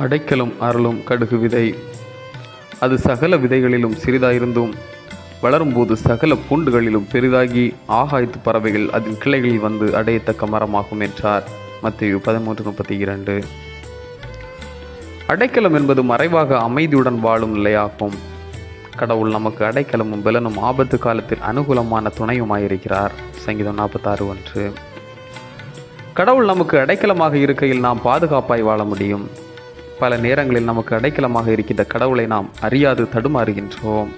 அடைக்கலும் அருளும் கடுகு விதை. அது சகல விதைகளிலும் சிறிதாயிருந்தும் வளரும்போது சகல பூண்டுகளிலும் பெரிதாகி ஆகாய்த்து பறவைகள் அதன் கிளைகளில் வந்து அடையத்தக்க மரமாகும் என்றார். மத்திய பதிமூன்று முப்பத்தி இரண்டு அடைக்கலம் என்பது மறைவாக அமைதியுடன் வாழும் நிலையாகும். கடவுள் நமக்கு அடைக்கலமும் பலனும் ஆபத்து காலத்தில் அனுகூலமான துணையுமாயிருக்கிறார். சங்கீதம் நாற்பத்தாறு ஒன்று. கடவுள் நமக்கு அடைக்கலமாக இருக்கையில் நாம் பாதுகாப்பாய் வாழ முடியும். பல நேரங்களில் நமக்கு அடைக்கலமாக இருக்கின்ற கடவுளை நாம் அறியாது தடுமாறுகின்றோம்.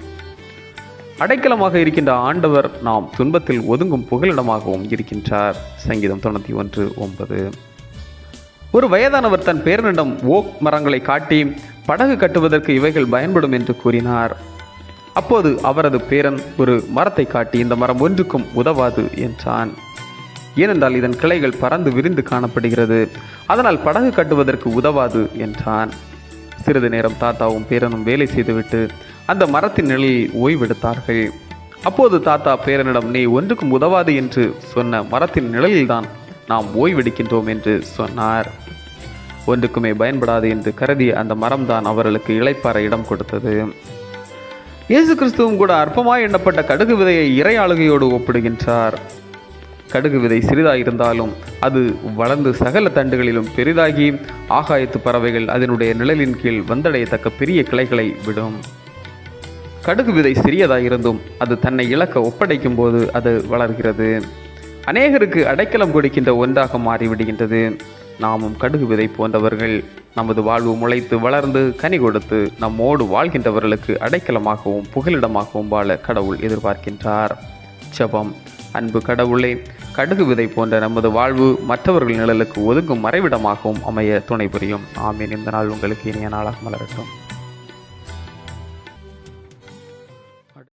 அடைக்கலமாக இருக்கின்ற ஆண்டவர் நாம் துன்பத்தில் ஒதுங்கும் புகலிடமாகவும் இருக்கின்றார். சங்கீதம் தொண்ணூற்றி ஒன்று ஒன்பது. ஒரு வயதானவர் தன் பேரனிடம் ஓக் மரங்களை காட்டி படகு கட்டுவதற்கு இவைகள் பயன்படும் என்று கூறினார். அப்போது அவரது பேரன் ஒரு மரத்தை காட்டி இந்த மரம் ஒன்றுக்கும் உதவாது என்றான். ஏனென்றால் இதன் கிளைகள் பறந்து விரிந்து காணப்படுகிறது. அதனால் படகு கட்டுவதற்கு உதவாது என்றான். சிறிது நேரம் தாத்தாவும் பேரனும் வேலை செய்துவிட்டு அந்த மரத்தின் நிழலில் ஓய்வெடுத்தார்கள். அப்போது தாத்தா பேரனிடம் நீ ஒன்றுக்கும் உதவாது என்று சொன்ன மரத்தின் நிழலில்தான் நாம் ஓய்வெடுக்கின்றோம் என்று சொன்னார். ஒன்றுக்குமே பயன்படாது என்று கருதிய அந்த மரம்தான் அவர்களுக்கு இழைப்பார இடம் கொடுத்தது. இயேசு கிறிஸ்துவும் கூட அற்பமாய் எண்ணப்பட்ட கடுகு விதையை இறை ஆளுகையோடு ஒப்பிடுகின்றார். கடுகு விதை சிறிதாயிருந்தாலும் அது வளர்ந்து சகல தண்டுகளிலும் பெரிதாகி ஆகாயத்து பறவைகள் அதனுடைய நிழலின் கீழ் வந்தடையத்தக்க பெரிய கிளைகளை விடும். கடுகு விதை சிறியதாயிருந்தும் அது தன்னை இழக்க ஒப்படைக்கும் போது அது வளர்கிறது. அநேகருக்கு அடைக்கலம் கொடுக்கின்ற ஒன்றாக மாறிவிடுகின்றது. நாமும் கடுகு விதை போன்றவர்கள். நமது வாழ்வு முளைத்து வளர்ந்து கனி கொடுத்து நம்மோடு வாழ்கின்றவர்களுக்கு அடைக்கலமாகவும் புகலிடமாகவும் வாழ கடவுள் எதிர்பார்க்கின்றார். ஜெபம். அன்பு கடவுளே கடுகு விதை போன்ற நமது வாழ்வு மற்றவர்கள் நிழலுக்கு ஒதுங்கும் மறைவிடமாகவும் அமைய துணை புரியும். ஆமீன். இந்த நாள் உங்களுக்கு இனிய நாளாக மலரட்டும்.